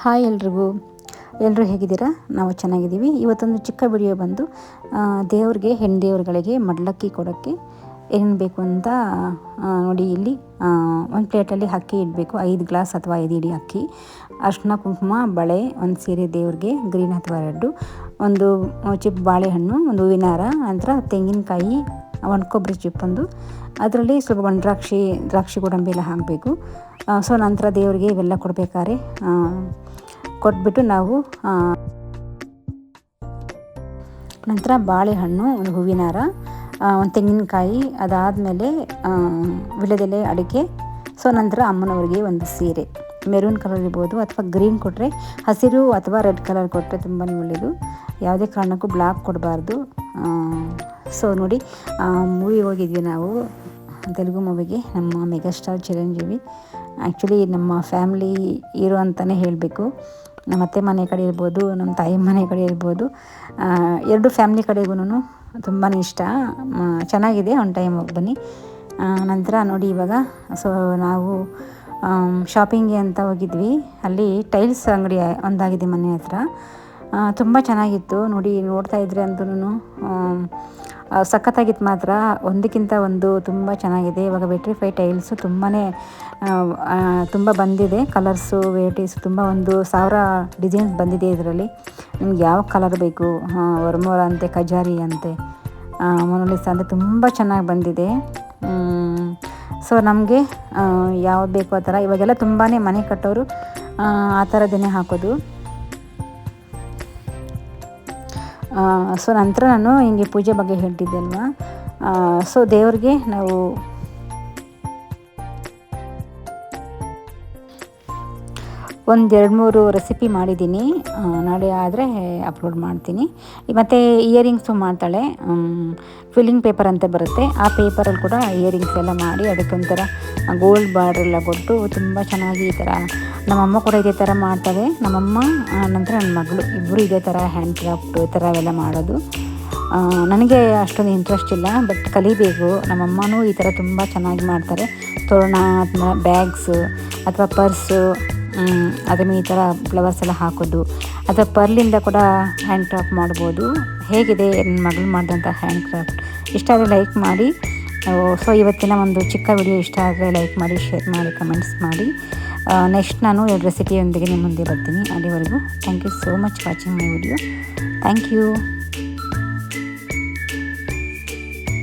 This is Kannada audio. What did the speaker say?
ಹಾಯ್ ಎಲ್ರಿಗೂ. ಎಲ್ಲರೂ ಹೇಗಿದ್ದೀರಾ? ನಾವು ಚೆನ್ನಾಗಿದ್ದೀವಿ. ಇವತ್ತೊಂದು ಚಿಕ್ಕ ವಿಡಿಯೋ ಬಂದು ದೇವ್ರಿಗೆ ಹೆಣ್ಣು ಮಡ್ಲಕ್ಕಿ ಕೊಡೋಕ್ಕೆ ಏನು ಬೇಕು ಅಂತ ನೋಡಿ ಇಲ್ಲಿ ಒಂದು ಪ್ಲೇಟಲ್ಲಿ ಅಕ್ಕಿ ಇಡಬೇಕು. ಐದು ಗ್ಲಾಸ್ ಅಥವಾ ಐದು ಇಡಿ ಅಕ್ಕಿ ಅರ್ಶಿನ ಕುಂಕುಮ, ಬಳೆ, ಒಂದು ಸೀರೆ ದೇವ್ರಿಗೆ, ಗ್ರೀನ್ ಅಥವಾ ರೆಡ್ಡು, ಒಂದು ಚಿಪ್ ಬಾಳೆಹಣ್ಣು, ಒಂದು ಹೂವಿನ ಹಾರ, ನಂತರ ತೆಂಗಿನಕಾಯಿ ಒಂದು ಕೊಬ್ಬರಿ ಚಿಪ್ಪೊಂದು, ಅದರಲ್ಲಿ ಸ್ವಲ್ಪ ಒಂದು ದ್ರಾಕ್ಷಿ ದ್ರಾಕ್ಷಿ ಗೋಡಂಬಿ ಎಲ್ಲ ಹಾಕಬೇಕು. ಸೊ ನಂತರ ದೇವರಿಗೆ ಇವೆಲ್ಲ ಕೊಡಬೇಕಾದ್ರೆ ಕೊಟ್ಬಿಟ್ಟು ನಾವು ನಂತರ ಬಾಳೆಹಣ್ಣು, ಒಂದು ಹೂವಿನಾರ ಒಂದು ತೆಂಗಿನಕಾಯಿ, ಅದಾದಮೇಲೆ ವಿಳೆದೆಲೆ ಅಡಿಕೆ, ಸೊ ನಂತರ ಅಮ್ಮನವರಿಗೆ ಒಂದು ಸೀರೆ. ಮೆರೂನ್ ಕಲರ್ ಇರ್ಬೋದು ಅಥವಾ ಗ್ರೀನ್ ಕೊಟ್ಟರೆ ಹಸಿರು ಅಥವಾ ರೆಡ್ ಕಲರ್ ಕೊಟ್ಟರೆ ತುಂಬಾ ಒಳ್ಳೆಯದು. ಯಾವುದೇ ಕಾರಣಕ್ಕೂ ಬ್ಲ್ಯಾಕ್ ಕೊಡಬಾರ್ದು. ಸೊ ನೋಡಿ ಮೂವಿ ಹೋಗಿದ್ವಿ ನಾವು. ತೆಲುಗು ಮೂವಿಗೆ ನಮ್ಮ ಮೆಗಾಸ್ಟಾರ್ ಚಿರಂಜೀವಿ. ಆ್ಯಕ್ಚುಲಿ ನಮ್ಮ ಫ್ಯಾಮ್ಲಿ ಹೀರೋ ಅಂತಲೇ ಹೇಳಬೇಕು. ನಮ್ಮ ಅತ್ತೆ ಮನೆ ಕಡೆ ಇರ್ಬೋದು, ನಮ್ಮ ತಾಯಿ ಮನೆ ಕಡೆ ಇರ್ಬೋದು. ಎರಡು ಫ್ಯಾಮ್ಲಿ ಕಡೆಗೂ ತುಂಬಾ ಇಷ್ಟ. ಚೆನ್ನಾಗಿದೆ ಒನ್ ಟೈಮ್ ಹೋಗಿ ಬನ್ನಿ. ನಂತರ ನೋಡಿ ಇವಾಗ ಸೊ ನಾವು ಶಾಪಿಂಗ್ಗೆ ಅಂತ ಹೋಗಿದ್ವಿ. ಅಲ್ಲಿ ಟೈಲ್ಸ್ ಅಂಗಡಿ ಒಂದಾಗಿದೆ ಮನೆ ಹತ್ರ. ತುಂಬ ಚೆನ್ನಾಗಿತ್ತು. ನೋಡಿ, ನೋಡ್ತಾ ಇದ್ರೆ ಅಂತೂ ಸಖತ್ತಾಗಿತ್ತು ಮಾತ್ರ. ಒಂದಕ್ಕಿಂತ ಒಂದು ತುಂಬ ಚೆನ್ನಾಗಿದೆ. ಇವಾಗ ವೆಟ್ರಿಫೈ ಟೈಲ್ಸು ತುಂಬಾ ತುಂಬ ಬಂದಿದೆ. ಕಲರ್ಸು ವೆರೈಟೀಸ್ ತುಂಬ ಒಂದು ಸಾವಿರ ಡಿಸೈನ್ಸ್ ಬಂದಿದೆ ಇದರಲ್ಲಿ. ನಿಮ್ಗೆ ಯಾವ ಕಲರ್ ಬೇಕು? ವರ್ಮೋರ ಅಂತೆ ಕಜಾರಿ ಅಂತೆ ಮೊನಲಿಸ ಅಂದರೆ ತುಂಬ ಚೆನ್ನಾಗಿ ಬಂದಿದೆ. ಸೊ ನಮಗೆ ಯಾವ್ದು ಬೇಕು ಆ ಥರ. ಇವಾಗೆಲ್ಲ ತುಂಬಾ ಮನೆ ಕಟ್ಟೋರು ಆ, ಆ ಥರದೇ ಹಾಕೋದು. ಸೊ ನಂತರ ನಾನು ಹಿಂಗೆ ಪೂಜೆ ಬಗ್ಗೆ ಹೇಳ್ತಿದ್ದೆ ಅಲ್ವಾ? ಸೊ ದೇವ್ರಿಗೆ ನಾವು ಒಂದು ಎರಡು ಮೂರು ರೆಸಿಪಿ ಮಾಡಿದ್ದೀನಿ ನಾಳೆ ಆದರೆ ಅಪ್ಲೋಡ್ ಮಾಡ್ತೀನಿ. ಮತ್ತು ಇಯರಿಂಗ್ಸು ಮಾಡ್ತಾಳೆ. ಫಿಲ್ಲಿಂಗ್ ಪೇಪರ್ ಅಂತ ಬರುತ್ತೆ. ಆ ಪೇಪರಲ್ಲಿ ಕೂಡ ಇಯರಿಂಗ್ಸ್ ಎಲ್ಲ ಮಾಡಿ ಅದಕ್ಕೊಂಥರ ಗೋಲ್ಡ್ ಬಾರ್ಡ್ರೆಲ್ಲ ಕೊಟ್ಟು ತುಂಬ ಚೆನ್ನಾಗಿ ಈ ಥರ ನಮ್ಮಮ್ಮ ಕೂಡ ಇದೇ ಥರ ಮಾಡ್ತಾಳೆ ನಮ್ಮಮ್ಮ ನಂತರ ನನ್ನ ಮಗಳು. ಇಬ್ಬರು ಇದೇ ಥರ ಹ್ಯಾಂಡ್ ಕ್ರಾಫ್ಟು ಈ ಥರ ಅವೆಲ್ಲ ಮಾಡೋದು. ನನಗೆ ಅಷ್ಟೊಂದು ಇಂಟ್ರೆಸ್ಟ್ ಇಲ್ಲ ಬಟ್ ಕಲಿಬೇಕು. ನಮ್ಮಮ್ಮನೂ ಈ ಥರ ತುಂಬ ಚೆನ್ನಾಗಿ ಮಾಡ್ತಾರೆ. ತೋರಣ, ಅಥವಾ ಬ್ಯಾಗ್ಸು ಅಥವಾ ಪರ್ಸು ಮೇಲೆ ಈ ಥರ ಫ್ಲವರ್ಸ್ ಎಲ್ಲ ಹಾಕೋದು. ಅಥವಾ ಪರ್ಲಿಂದ ಕೂಡ ಹ್ಯಾಂಡ್ ಕ್ರಾಫ್ಟ್ ಮಾಡ್ಬೋದು. ಹೇಗಿದೆ ನನ್ನ ಮಗಳು ಮಾಡಿದಂಥ ಹ್ಯಾಂಡ್ ಕ್ರಾಫ್ಟ್ ಇಷ್ಟ ಆದರೆ ಲೈಕ್ ಮಾಡಿ. ಸೊ ಇವತ್ತಿನ ಒಂದು ಚಿಕ್ಕ ವಿಡಿಯೋ ಇಷ್ಟ ಆದರೆ ಲೈಕ್ ಮಾಡಿ ಶೇರ್ ಮಾಡಿ ಕಮೆಂಟ್ಸ್ ಮಾಡಿ. ನೆಕ್ಸ್ಟ್ ನಾನು ಎರಡು ರೆಸಿಪಿಯೊಂದಿಗೆ ನಿಮ್ಮ ಮುಂದೆ ಬರ್ತೀನಿ. ಅಲ್ಲಿವರೆಗೂ thank you so much watching my video thank you